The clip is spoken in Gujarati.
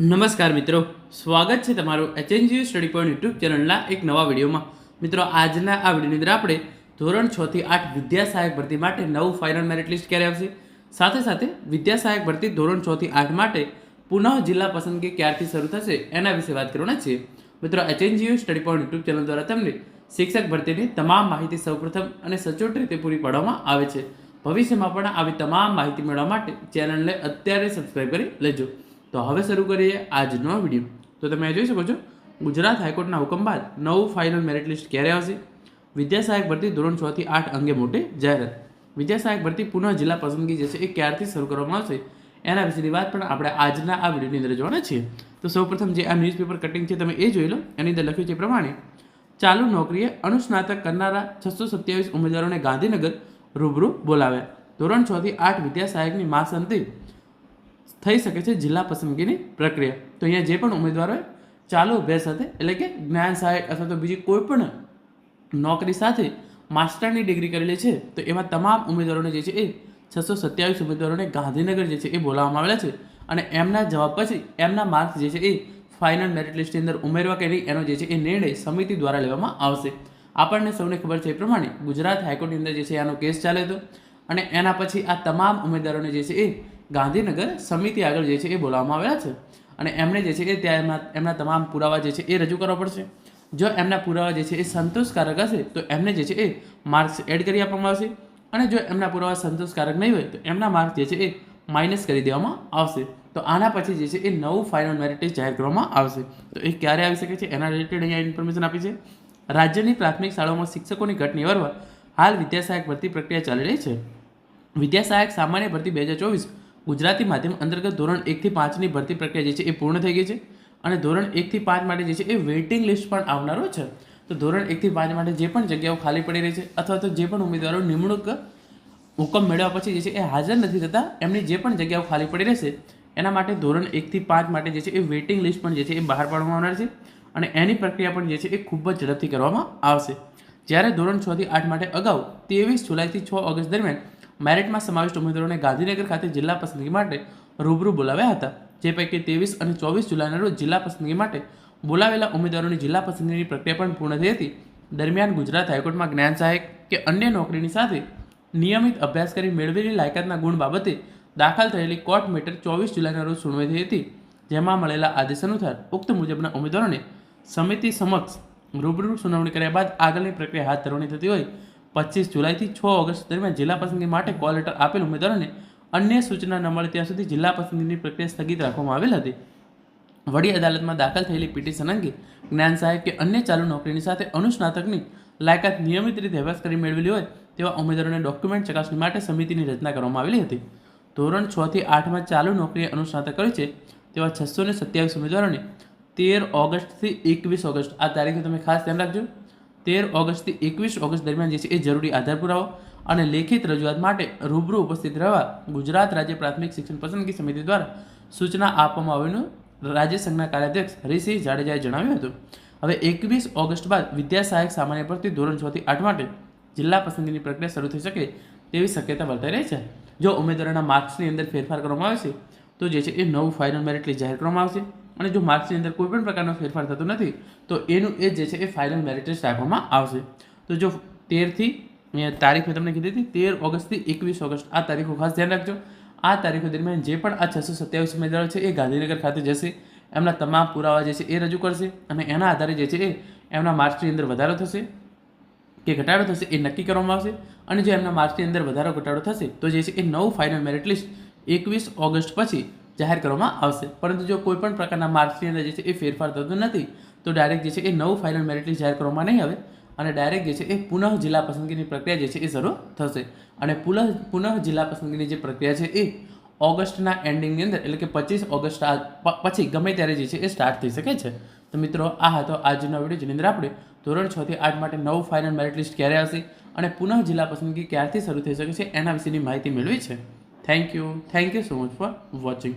નમસ્કાર મિત્રો, સ્વાગત છે તમારું એચએનજીયુ સ્ટડી પોઈન્ટ યુટ્યુબ ચેનલના એક નવા વિડીયોમાં. મિત્રો, આજના આ વિડીયોની અંદર આપણે ધોરણ છ થી આઠ વિદ્યા સહાયક ભરતી માટે નવું ફાઇનલ મેરિટ લિસ્ટ ક્યારે આવશે? સાથે સાથે વિદ્યા સહાયક ભરતી ધોરણ છ થી આઠ માટે પુનઃ જિલ્લા પસંદગી ક્યારથી શરૂ થશે એના વિશે વાત કરવાના છીએ. મિત્રો HNGU study point YouTube channel દ્વારા તમને શિક્ષક ભરતીની તમામ માહિતી સૌપ્રથમ અને સચોટ રીતે પૂરી પાડવામાં આવે છે. ભવિષ્યમાં પણ આવી તમામ માહિતી મેળવવા માટે ચેનલને અત્યારે સબસ્ક્રાઈબ કરી લેજો. તો હવે શરૂ કરીએ આજનો વીડિયો. તો તમે જોઈ શકો છો, ગુજરાત હાઈકોર્ટના હુકમ બાદ નવું ફાઇનલ મેરિટ લિસ્ટ ક્યારે આવશે? વિદ્યા સહાયક ભરતી ધોરણ છ થી આઠ અંગે મોટી જાહેરાત. વિદ્યા સહાયક ભરતી પુનઃ જિલ્લા પસંદગી જે છે એ ક્યારથી શરૂ કરવામાં આવશે? એના વિશેની વાત પણ આપણે આજના આ વિડીયોની અંદર જોવાના છીએ. તો સૌપ્રથમ જે આ ન્યૂઝપેપર કટિંગ છે તમે એ જોઈ લો. એની અંદર લખ્યું છે પ્રમાણે, ચાલુ નોકરીએ અનુસ્નાતક કરનારા છસો સત્યાવીસ ઉમેદવારોને ગાંધીનગર રૂબરૂ બોલાવ્યા. ધોરણ છ થી આઠ વિદ્યા સહાયકની માસ અંતે થઈ શકે છે જિલ્લા પસંદગીની પ્રક્રિયા. તો અહીંયા જે પણ ઉમેદવારોએ ચાલુ અભ્યાસ સાથે, એટલે કે જ્ઞાન સહાયક અથવા તો બીજી કોઈ પણ નોકરી સાથે માસ્ટરની ડિગ્રી કરેલી છે, તો એવા તમામ ઉમેદવારોને જે છે એ છસો સત્યાવીસ ઉમેદવારોને ગાંધીનગર જે છે એ બોલાવવામાં આવેલા છે. અને એમના જવાબ પછી એમના માર્ક્સ જે છે એ ફાઇનલ મેરિટ લિસ્ટની અંદર ઉમેરવા કે નહીં, એનો જે છે એ નિર્ણય સમિતિ દ્વારા લેવામાં આવશે. આપણને સૌને ખબર છે એ પ્રમાણે ગુજરાત હાઈકોર્ટની અંદર જે છે આનો કેસ ચાલે હતો અને એના પછી આ તમામ ઉમેદવારોને જે છે એ ગાંધીનગર સમિતિ આગળ જે છે એ બોલાવવામાં આવ્યા છે. અને એમણે જે છે એ ત્યાં એમના એમના તમામ પુરાવા જે છે એ રજૂ કરવા પડશે. જો એમના પુરાવા જે છે એ સંતોષકારક હશે, તો એમને જે છે એ માર્ક્સ એડ કરી આપવામાં આવશે. અને જો એમના પુરાવા સંતોષકારક નહીં હોય, તો એમના માર્ક્સ જે છે એ માઇનસ કરી દેવામાં આવશે. તો આના પછી જે છે એ નવું ફાઇનલ મેરિટ જાહેર કરવામાં આવશે. તો એ ક્યારે આવી શકે છે? એના રિલેટેડ અહીંયા ઇન્ફોર્મેશન આપી છે. રાજ્યની પ્રાથમિક શાળાઓમાં શિક્ષકોની ઘટ નિવારવા હાલ વિદ્યા સહાયક ભરતી પ્રક્રિયા ચાલી રહી છે. વિદ્યા સહાયક સામાન્ય ભરતી બે હજાર ચોવીસ ગુજરાતી માધ્યમ અંતર્ગત ધોરણ એકથી પાંચની ભરતી પ્રક્રિયા જે છે એ પૂર્ણ થઈ ગઈ છે અને ધોરણ એકથી પાંચ માટે જે છે એ વેઇટિંગ લિસ્ટ પણ આવનારો છે. તો ધોરણ એકથી પાંચ માટે જે પણ જગ્યાઓ ખાલી પડી રહી છે અથવા તો જે પણ ઉમેદવારો નિમણૂક હુકમ મેળવ્યા પછી જે છે એ હાજર નથી થતા, એમની જે પણ જગ્યાઓ ખાલી પડી રહેશે, એના માટે ધોરણ એકથી પાંચ માટે જે છે એ વેઇટિંગ લિસ્ટ પણ જે છે એ બહાર પાડવામાં આવનાર છે અને એની પ્રક્રિયા પણ જે છે એ ખૂબ જ ઝડપથી કરવામાં આવશે. જ્યારે ધોરણ છથી આઠ માટે અગાઉ ત્રેવીસ જુલાઈથી છ ઓગસ્ટ દરમિયાન મેરિટમાં સમાવિષ્ટ ઉમેદવારોને ગાંધીનગર ખાતે જિલ્લા પસંદગી માટે રૂબરૂ બોલાવ્યા હતા. જે પૈકી ત્રેવીસ અને ચોવીસ જુલાઈના રોજ જિલ્લા પસંદગી માટે બોલાવેલા ઉમેદવારોની જિલ્લા પસંદગીની પ્રક્રિયા પણ પૂર્ણ થઈ હતી. દરમિયાન ગુજરાત હાઈકોર્ટમાં જ્ઞાન સહાયક કે અન્ય નોકરીની સાથે નિયમિત અભ્યાસ કરી મેળવેલી લાયકાતના ગુણ બાબતે દાખલ થયેલી કોર્ટ મેટર ચોવીસ જુલાઈના રોજ સુનવાઈ થઈ હતી. જેમાં મળેલા આદેશ અનુસાર ઉક્ત મુજબના ઉમેદવારોને સમિતિ સમક્ષ રૂબરૂ સુનાવણી કર્યા બાદ આગળની પ્રક્રિયા હાથ ધરવાની થતી હોય પચીસ જુલાઈથી છ ઓગસ્ટ દરમિયાન જિલ્લા પસંદગી માટે કોલ લેટર આપેલ ઉમેદવારોને અન્ય સૂચના ન મળે ત્યાં સુધી જિલ્લા પસંદગીની પ્રક્રિયા સ્થગિત રાખવામાં આવેલ હતી. વડી અદાલતમાં દાખલ થયેલી પિટિશન અંગે જ્ઞાન સાહેબ કે અન્ય ચાલુ નોકરીની સાથે અનુસ્નાતકની લાયકાત નિયમિત રીતે અભ્યાસ કરી મેળવેલી હોય તેવા ઉમેદવારોને ડોક્યુમેન્ટ ચકાસણી માટે સમિતિની રચના કરવામાં આવેલી હતી. ધોરણ છ થી આઠમાં ચાલુ નોકરીએ અનુસ્નાતક કર્યું છે તેવા છસો ને સત્યાવીસ ઉમેદવારોને તેર ઓગસ્ટથી એકવીસ ઓગસ્ટ આ તારીખે તમે ખાસ ધ્યાન રાખજો. તેર ઓગસ્ટથી એકવીસ ઓગસ્ટ દરમિયાન જે છે એ જરૂરી આધાર પુરાવો અને લેખિત રજૂઆત માટે રૂબરૂ ઉપસ્થિત રહેવા ગુજરાત રાજ્ય પ્રાથમિક શિક્ષણ પસંદગી સમિતિ દ્વારા સૂચના આપવામાં આવેલું રાજ્ય સંઘના કાર્યાધ્યક્ષ હરિસિંહ જાડેજાએ જણાવ્યું હતું. હવે એકવીસ ઓગસ્ટ બાદ વિદ્યા સહાયક સામાન્ય પરથી ધોરણ છથી આઠ માટે જિલ્લા પસંદગીની પ્રક્રિયા શરૂ થઈ શકે તેવી શક્યતા વર્તાઈ રહી છે. જો ઉમેદવારોના માર્ક્સની અંદર ફેરફાર કરવામાં આવશે તો જે છે એ નવું ફાઇનલ મેરિટ જાહેર કરવામાં આવશે. અને જો માર્ક્સની અંદર કોઈ પણ પ્રકારનો ફેરફાર થતો નથી, તો એનું એ જે છે એ ફાઇનલ મેરિટ રાખવામાં આવશે. તો જો તેરથી તારીખ મેં તમને કીધી હતી, તેર ઓગસ્ટથી એકવીસ ઓગસ્ટ, આ તારીખો ખાસ ધ્યાન રાખજો. આ તારીખો દરમિયાન જે પણ આ છસો સત્યાવીસ ઉમેદવારો છે એ ગાંધીનગર ખાતે જશે. એમના તમામ પુરાવા જે છે એ રજૂ કરશે અને એના આધારે જે છે એ એમના માર્ક્સની અંદર વધારો થશે. કે ઘટાડો થશે એ નક્કી કરવામાં આવશે. અને જો એમના માર્ક્સની અંદર વધારો ઘટાડો થશે, તો જે છે એ નવું ફાઇનલ મેરિટ લિસ્ટ એકવીસ ઓગસ્ટ પછી જાહેર કરવામાં આવશે. પરંતુ જો કોઈ પણ પ્રકારના માર્ક્સની અંદર જે છે એ ફેરફાર થતો નથી, તો ડાયરેક્ટ જે છે એ નવું ફાઇનલ મેરિટ જાહેર કરવામાં નહીં આવે અને ડાયરેક્ટ જે છે એ પુનઃ જિલ્લા પસંદગીની પ્રક્રિયા જે છે એ શરૂ થશે. અને પુનઃ પુનઃ જિલ્લા પસંદગીની જે પ્રક્રિયા છે એ ઓગસ્ટના એન્ડિંગની અંદર, એટલે કે પચીસ ઓગસ્ટ પછી ગમે ત્યારે જે છે એ સ્ટાર્ટ થઈ શકે છે. તો મિત્રો, આ હતો આજનો વીડિયો જેની અંદર આપણે ધોરણ છ થી આઠ માટે નવું ફાઇનલ મેરિટ લિસ્ટ ક્યારે આવશે અને પુનઃ જિલ્લા પસંદગી ક્યારથી શરૂ થઈ શકે છે એના વિશેની માહિતી મેળવી છે. Thank you thank you so much for watching